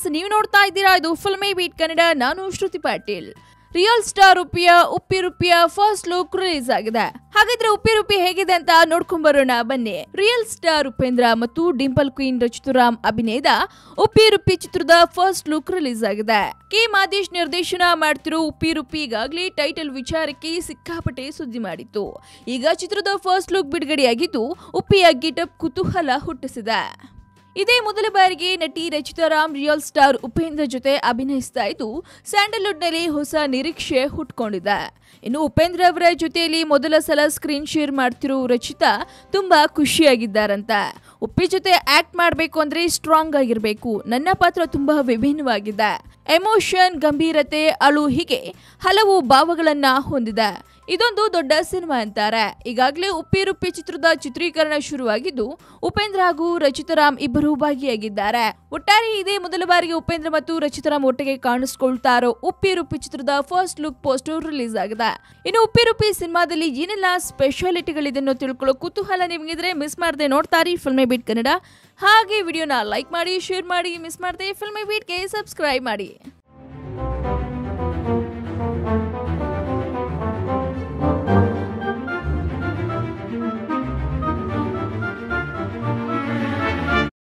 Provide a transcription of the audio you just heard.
Friends ನೀವು ನೋಡ್ತಾ ಇದ್ದೀರಾ? ಇದು ಫಿಲ್ಮಿ ಬೀಟ್ ಕನ್ನಡ. ನಾನು ಶ್ರುತಿ ಪಾಟೀಲ್. ರಿಯಲ್ ಸ್ಟಾರ್ ಉಪ್ಪಿಯ ಉಪ್ಪಿ ರುಪಿಯ ಫಸ್ಟ್ ಲುಕ್ ರಿಲೀಸ್ ಆಗಿದೆ. ಹಾಗಾದ್ರೆ ಉಪ್ಪಿ ರುಪಿ ಹೇಗಿದೆ ಅಂತ ನೋಡ್ಕೊಂಡ್ ಬರೋಣ ಬನ್ನಿ. ರಿಯಲ್ ಸ್ಟಾರ್ ಉಪೇಂದ್ರ ಮತ್ತು ಡಿಂಪಲ್ ಕ್ವೀನ್ ರಚಿತುರಾಮ್ ಅಭಿನಯದ ಉಪ್ಪಿ ರುಪಿ ಚಿತ್ರದ ಫಸ್ಟ್ ಲುಕ್ ರಿಲೀಸ್ ಆಗಿದೆ. ಕೆ. ಮಾದೇಶ್ ನಿರ್ದೇಶನ ಮಾಡ್ತಿರೋ ಉಪ್ಪಿ ರುಪಿ ಈಗಾಗಲೇ ಟೈಟಲ್ ವಿಚಾರಕ್ಕೆ ಸಿಕ್ಕಾಪಟ್ಟೆ ಸುದ್ದಿ ಮಾಡಿತ್ತು. ಈಗ ಚಿತ್ರದ ಫಸ್ಟ್ ಲುಕ್ ಬಿಡುಗಡೆಯಾಗಿದ್ದು ಉಪ್ಪಿಯ ಗಿಟಪ್ ಕುತೂಹಲ ಹುಟ್ಟಿಸಿದೆ. ಇದೇ ಮೊದಲ ಬಾರಿಗೆ ನಟಿ ರಚಿತಾ ರಾಮ್ ರಿಯಲ್ ಸ್ಟಾರ್ ಉಪೇಂದ್ರ ಜೊತೆ ಅಭಿನಯಿಸ್ತಾ ಇದ್ದು, ಸ್ಯಾಂಡಲ್ವುಡ್ನಲ್ಲಿ ಹೊಸ ನಿರೀಕ್ಷೆ ಹುಟ್ಕೊಂಡಿದೆ. ಇನ್ನು ಉಪೇಂದ್ರ ಅವರ ಜೊತೆಯಲ್ಲಿ ಮೊದಲ ಸಲ ಸ್ಕ್ರೀನ್ ಶೇರ್ ಮಾಡ್ತಿರೋ ರಚಿತಾ ತುಂಬಾ ಖುಷಿಯಾಗಿದ್ದಾರಂತ. ಉಪ್ಪಿ ಜೊತೆ ಆಕ್ಟ್ ಮಾಡಬೇಕು ಅಂದ್ರೆ ಸ್ಟ್ರಾಂಗ್ ಆಗಿರಬೇಕು. ನನ್ನ ಪಾತ್ರ ತುಂಬಾ ವಿಭಿನ್ನವಾಗಿದೆ. ಎಮೋಷನ್, ಗಂಭೀರತೆ, ಅಳು ಹೀಗೆ ಹಲವು ಭಾವಗಳನ್ನ ಹೊಂದಿದೆ. ಇದೊಂದು ದೊಡ್ಡ ಸಿನಿಮಾ ಅಂತಾರೆ. ಈಗಾಗಲೇ ಉಪ್ಪಿ ರುಪ್ಪಿ ಚಿತ್ರದ ಚಿತ್ರೀಕರಣ ಶುರುವಾಗಿದ್ದು, ಉಪೇಂದ್ರ ಹಾಗೂ ರಚಿತಾರಾಮ್ ಇಬ್ಬರು ಭಾಗಿಯಾಗಿದ್ದಾರೆ. ಒಟ್ಟಾರೆ ಇದೇ ಮೊದಲ ಬಾರಿಗೆ ಉಪೇಂದ್ರ ಮತ್ತು ರಚಿತಾರಾಮ್ ಒಟ್ಟಿಗೆ ಕಾಣಿಸಿಕೊಳ್ತಾರೋ ಉಪ್ಪಿ ರುಪ್ಪಿ ಚಿತ್ರದ ಫಸ್ಟ್ ಲುಕ್ ಪೋಸ್ಟರ್ ರಿಲೀಸ್ ಆಗಿದೆ. ಇನ್ನು ಉಪ್ಪಿ ರುಪ್ಪಿ ಸಿನಿಮಾದಲ್ಲಿ ಏನೆಲ್ಲ ಸ್ಪೆಷಾಲಿಟಿಗಳಿದೆ ಅನ್ನೋ ತಿಳ್ಕೊಳ್ಳೋ ಕುತೂಹಲ ನಿಮಗಿದ್ರೆ ಮಿಸ್ ಮಾಡದೆ ನೋಡ್ತಾರಿ ಫಿಲ್ಮೇ ಬೀಟ್ ಕನ್ನಡ. ಹಾಗೆ ವಿಡಿಯೋನ ಲೈಕ್ ಮಾಡಿ, ಶೇರ್ ಮಾಡಿ, ಮಿಸ್ ಮಾಡದೆ ಫಿಲ್ಮೇ ಬೀಟ್ಗೆ ಸಬ್ಸ್ಕ್ರೈಬ್ ಮಾಡಿ.